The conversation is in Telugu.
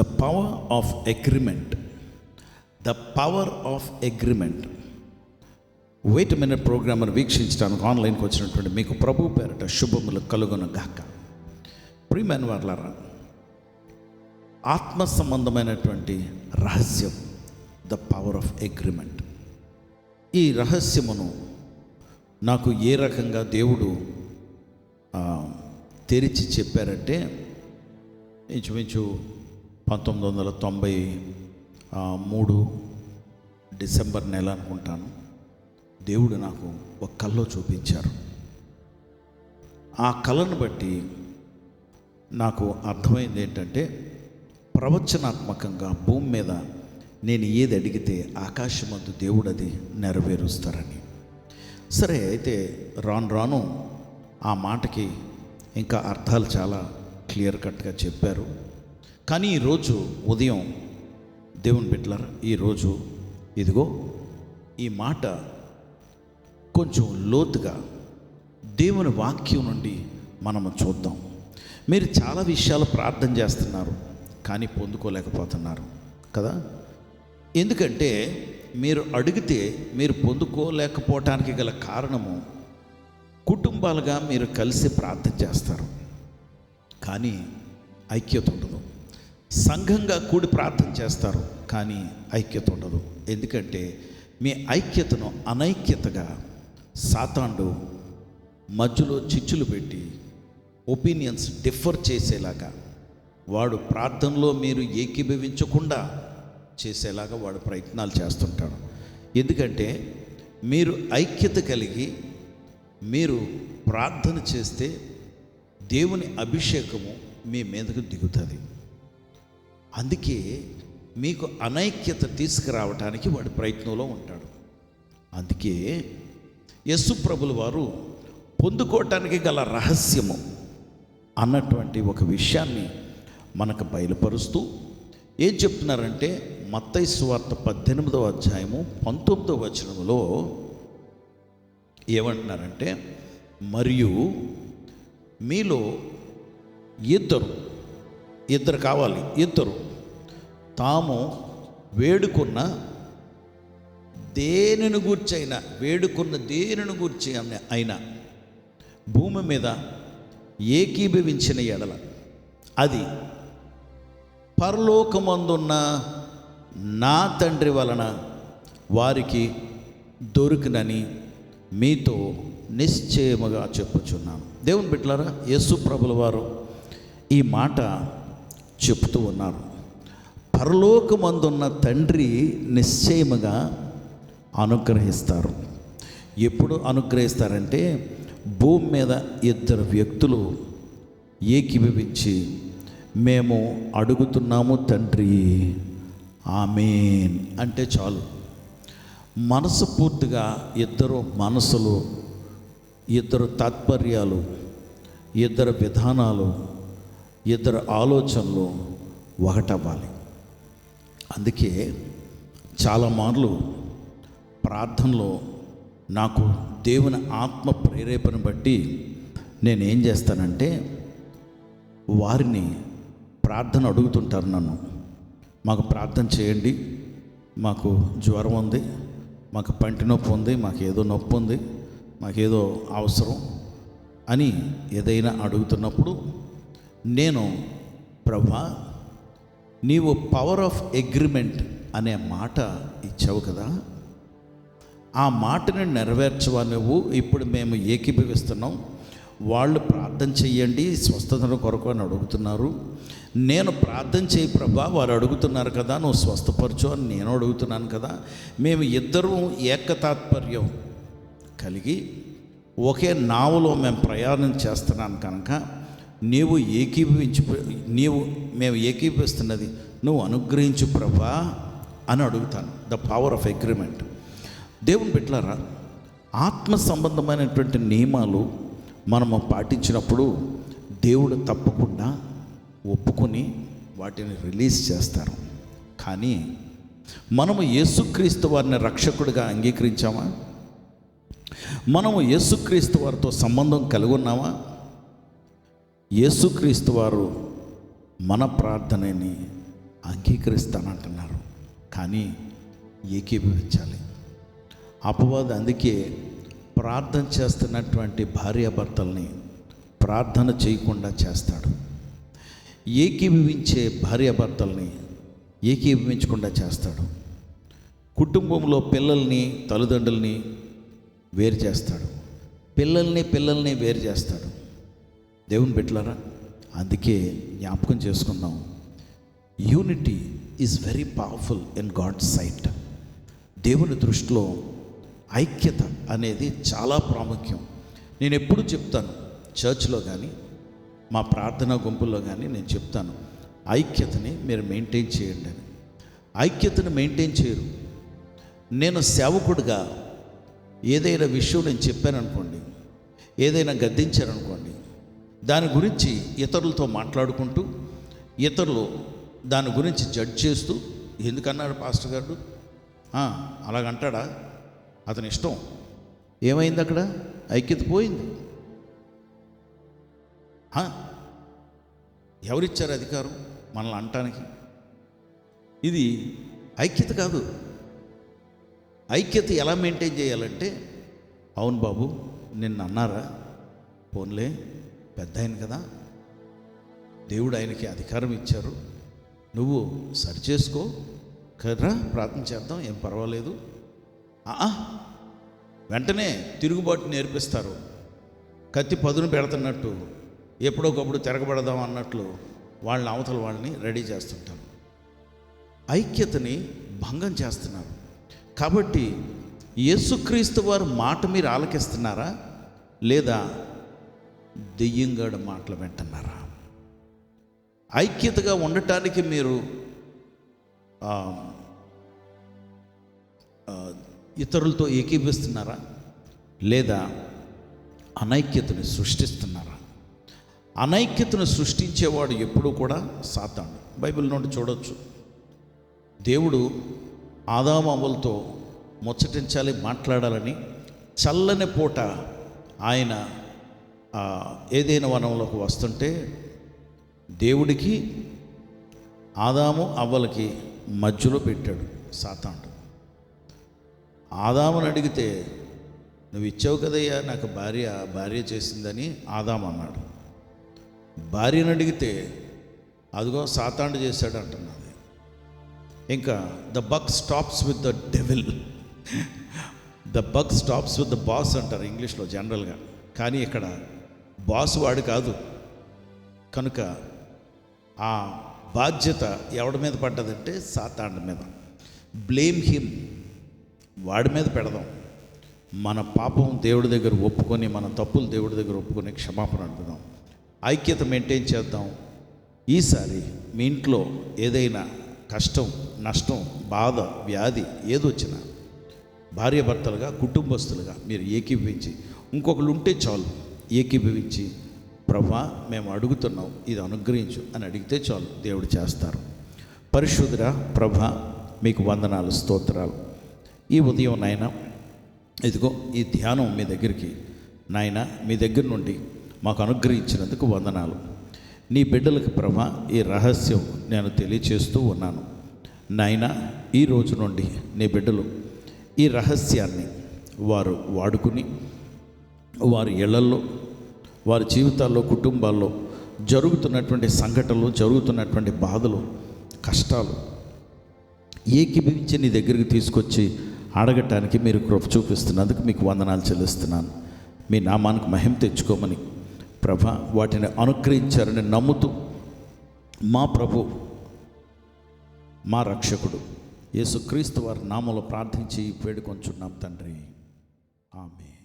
The power of agreement the power of agreement wait minute ప్రోగ్రామ్ను వీక్షించడానికి ఆన్లైన్కి వచ్చినటువంటి మీకు ప్రభు పేరట శుభములు కలుగును గాక ప్రియమైన వాళ్ళారా ఆత్మ సంబంధమైనటువంటి రహస్యం ద పవర్ ఆఫ్ అగ్రిమెంట్ ఈ రహస్యమును నాకు ఏ రకంగా దేవుడు తెరిచి చెప్పారంటే ఇంచుమించు పంతొమ్మిది వందల తొంభై మూడు డిసెంబర్ నెల అనుకుంటాను. దేవుడు నాకు ఒక కల్లో చూపించారు. ఆ కళను బట్టి నాకు అర్థమైంది ఏంటంటే ప్రవచనాత్మకంగా భూమి మీద నేను ఏది అడిగితే ఆకాశమందు దేవుడు అది నెరవేరుస్తారని. సరే అయితే రాను రాను ఆ మాటకి ఇంకా అర్థాలు చాలా క్లియర్ కట్గా చెప్పారు. కానీ ఈరోజు ఉదయం దేవుని బిడ్డలారా ఈరోజు ఇదిగో ఈ మాట కొంచెం లోతుగా దేవుని వాక్యం నుండి మనము చూద్దాం. మీరు చాలా విషయాలు ప్రార్థన చేస్తున్నారు కానీ పొందుకోలేకపోతున్నారు కదా? ఎందుకంటే మీరు అడిగితే మీరు పొందుకోలేకపోవటానికి గల కారణము కుటుంబాలుగా మీరు కలిసి ప్రార్థన చేస్తారు. కానీ ఐక్యత ఉండదు. సంఘంగా కూడి ప్రార్థన చేస్తారు కానీ ఐక్యత ఉండదు. ఎందుకంటే మీ ఐక్యతను అనైక్యతగా సాతాండు మధ్యలో చిచ్చులు పెట్టి ఒపీనియన్స్ డిఫర్ చేసేలాగా వాడు ప్రార్థనలో మీరు ఏకీభవించకుండా చేసేలాగా వాడు ప్రయత్నాలు చేస్తుంటాడు. ఎందుకంటే మీరు ఐక్యత కలిగి మీరు ప్రార్థన చేస్తే దేవుని అభిషేకము మీ మీదకు దిగుతుంది. అందుకే మీకు అనైక్యత తీసుకురావటానికి వాడి ప్రయత్నంలో ఉంటాడు. అందుకే యస్సు ప్రభుల వారు పొందుకోవటానికి గల రహస్యము అన్నటువంటి ఒక విషయాన్ని మనకు బయలుపరుస్తూ ఏం చెప్తున్నారంటే మత్తయి సువార్త పద్దెనిమిదవ అధ్యాయము పంతొమ్మిదవ వచనంలో ఏమంటున్నారంటే మరియు మీలో ఇద్దరు ఇద్దరు కావాలి ఇద్దరు. తాము వేడుకున్న దేనిని గూర్చి అయినా వేడుకున్న దేనిని గూర్చి అయినా- భూమి మీద ఏకీభవించిన ఎడల అది పరలోకమందున్న నా తండ్రి వలన వారికి దొరికినని మీతో నిశ్చయముగా చెప్పుచున్నాను. దేవుని బిట్లారా యేసు ప్రభుల వారు ఈ మాట చెప్తూ ఉన్నారు. పరలోకమందున్న తండ్రి నిశ్చయముగా అనుగ్రహిస్తారు. ఎప్పుడు అనుగ్రహిస్తారంటే భూమి మీద ఇద్దరు వ్యక్తులు ఏకీభవించి మేము అడుగుతున్నాము తండ్రి ఆమెన్ అంటే చాలు. మనసు పూర్తిగా ఇద్దరు మనసులు ఇద్దరు తాత్పర్యాలు ఇద్దరు విధానాలు ఇద్దరు ఆలోచనలు ఒకటవ్వాలి. అందుకే చాలా మార్లు ప్రార్థనలో నాకు దేవుని ఆత్మ ప్రేరేపణ బట్టి నేనేం చేస్తానంటే వారిని ప్రార్థన అడుగుతుంటారు నన్ను. మాకు ప్రార్థన చేయండి. మాకు జ్వరం ఉంది. మాకు పంటి నొప్పి ఉంది. మాకు ఏదో నొప్పి ఉంది. మాకేదో అవసరం అని ఏదైనా అడుగుతున్నప్పుడు నేను ప్రభా నీవు పవర్ ఆఫ్ అగ్రిమెంట్ అనే మాట ఇచ్చావు కదా. ఆ మాటను నెరవేర్చవా నువ్వు? ఇప్పుడు మేము ఏకీభవిస్తున్నాం. వాళ్ళు ప్రార్థన చెయ్యండి స్వస్థతను కొరకు అని అడుగుతున్నారు. నేను ప్రార్థన చేయి ప్రభా వారు అడుగుతున్నారు కదా నువ్వు స్వస్థపరచు అని నేను అడుగుతున్నాను కదా. మేము ఇద్దరూ ఏకతాత్పర్యం కలిగి ఒకే నావలో మేము ప్రయాణం చేస్తున్నాను కనుక నీవు ఏకీభవించి నీవు మేము ఏకీభవిస్తున్నది నువ్వు అనుగ్రహించు ప్రభా అని అడుగుతాను. ద పవర్ ఆఫ్ అగ్రిమెంట్ దేవుని బిడ్డలారా ఆత్మ సంబంధమైనటువంటి నియమాలు మనము పాటించినప్పుడు దేవుడు తప్పకుండా ఒప్పుకొని వాటిని రిలీజ్ చేస్తారు. కానీ మనము యేసుక్రీస్తు వారిని రక్షకుడిగా అంగీకరించామా? మనము యేసుక్రీస్తు వారితో సంబంధం కలిగి ఉన్నామా? యేసుక్రీస్తు వారు మన ప్రార్థనని అంగీకరిస్తానంటున్నారు. కానీ ఏకీభవించాలి అపవాది అందుకే ప్రార్థన చేస్తున్నటువంటి భార్యాభర్తల్ని ప్రార్థన చేయకుండా చేస్తాడు. ఏకీభవించే భార్యాభర్తల్ని ఏకీభవించకుండా చేస్తాడు. కుటుంబంలో పిల్లల్ని తల్లిదండ్రుల్ని వేరు చేస్తాడు. పిల్లల్ని పిల్లల్ని వేరు చేస్తాడు. దేవుని బిడ్డలారా అందుకే జ్ఞాపకం చేసుకుందాం. Unity is very powerful in God sight దేవుని దృష్టిలో ఐక్యత అనేది చాలా ప్రాముఖ్యం. నేను ఎప్పుడు చెప్తాను చర్చ్లో కానీ మా ప్రార్థనా గుంపుల్లో కానీ నేను చెప్తాను ఐక్యతని మీరు మెయింటైన్ చేయండి అని. ఐక్యతను మెయింటైన్ చేయరు. నేను సేవకుడిగా ఏదైనా విషయం నేను చెప్పాను అనుకోండి ఏదైనా గద్దించారనుకోండి దాని గురించి ఇతరులతో మాట్లాడుకుంటూ ఇతరులు దాని గురించి జడ్జ్ చేస్తూ ఎందుకన్నాడు పాస్టర్ గారు? అలాగంటాడా? అతని ఇష్టం. ఏమైంది అక్కడ? ఐక్యత పోయింది. ఎవరిచ్చారు అధికారం? మనల్ని అంటానికి ఇది ఐక్యత కాదు. ఐక్యత ఎలా మెయింటైన్ చేయాలంటే అవును బాబు నిన్న అన్నారా పోన్లే. పెద్ద ఆయన కదా. దేవుడు ఆయనకి అధికారం ఇచ్చారు. నువ్వు సరిచేసుకో కర్రా ప్రార్థన చేద్దాం ఏం పర్వాలేదు. వెంటనే తిరుగుబాటు నేర్పిస్తారు. కత్తి పదును పెడుతున్నట్టు ఎప్పుడోకప్పుడు తిరగబడదాం అన్నట్లు వాళ్ళని అవతల వాళ్ళని రెడీ చేస్తుంటారు. ఐక్యతని భంగం చేస్తున్నారు. కాబట్టి యేసుక్రీస్తు వారి మాట మీరు ఆలకిస్తున్నారా? లేదా దెయ్యంగాడు మాటలు వింటున్నారా? ఐక్యతగా ఉండటానికి మీరు ఇతరులతో ఏకీభిస్తున్నారా? లేదా అనైక్యతను సృష్టిస్తున్నారా? అనైక్యతను సృష్టించేవాడు ఎప్పుడూ కూడా సాతాను బైబిల్ నుండి చూడవచ్చు దేవుడు ఆదామవ్వలతో ముచ్చటించాలి మాట్లాడాలని చల్లని పూట ఆయన ఏదైనా వనంలోకి వస్తుంటే దేవుడికి ఆదాము అవ్వలకి మధ్యలో పెట్టాడు సాతాండు ఆదాముని అడిగితే నువ్వు ఇచ్చావు కదయ్యా నాకు భార్య భార్య చేసిందని ఆదాము అన్నాడు. భార్యను అడిగితే అదిగో సాతాండు చేశాడు అంటున్నది ఇంకా the buck stops with the devil. The buck stops with the boss అంటారు ఇంగ్లీష్లో జనరల్గా. కానీ ఇక్కడ బాస్ వాడు కాదు. కనుక ఆ బాధ్యత ఎవడి మీద పడ్డదంటే సాతాండ మీద. బ్లేమ్ హిమ్ వాడి మీద పెడదాం. మన పాపం దేవుడి దగ్గర ఒప్పుకొని మన తప్పులు దేవుడి దగ్గర ఒప్పుకొని క్షమాపణ అడుగుదాం. ఐక్యత మెయింటైన్ చేద్దాం. ఈసారి మీ ఇంట్లో ఏదైనా కష్టం నష్టం బాధ వ్యాధి ఏదొచ్చినా భార్యాభర్తలుగా కుటుంబస్తులుగా మీరు ఏకీభవించి ఇంకొకరు ఉంటే చాలు. ఏకీభవించి ప్రభా మేము అడుగుతున్నాం ఇది అనుగ్రహించు అని అడిగితే చాలు దేవుడు చేస్తారు. పరిశుద్ధుర ప్రభ మీకు వందనాలు స్తోత్రాలు. ఈ ఉదయం నాయన ఇదిగో ఈ ధ్యానం మీ దగ్గరికి. నాయన మీ దగ్గర నుండి మాకు అనుగ్రహించినందుకు వందనాలు. నీ బిడ్డలకు ప్రభ ఈ రహస్యం నేను తెలియచేస్తూ ఉన్నాను. నాయన ఈ రోజు నుండి నీ బిడ్డలు ఈ రహస్యాన్ని వారు వాడుకుని వారి ఇళ్ళల్లో వారి జీవితాల్లో కుటుంబాల్లో జరుగుతున్నటువంటి సంఘటనలు జరుగుతున్నటువంటి బాధలు కష్టాలు ఏకీభవించి నీ దగ్గరికి తీసుకొచ్చి అడగటానికి మీరు కృప చూపిస్తున్నందుకు మీకు వందనాలు చెల్లిస్తున్నాను. మీ నామానికి మహిమ తెచ్చుకోమని ప్రభ వాటిని అనుగ్రహించారని నమ్ముతూ మా ప్రభు మా రక్షకుడు యేసుక్రీస్తు వారి నామలు ప్రార్థించి వేడుకొంచున్నాం తండ్రి. ఆమె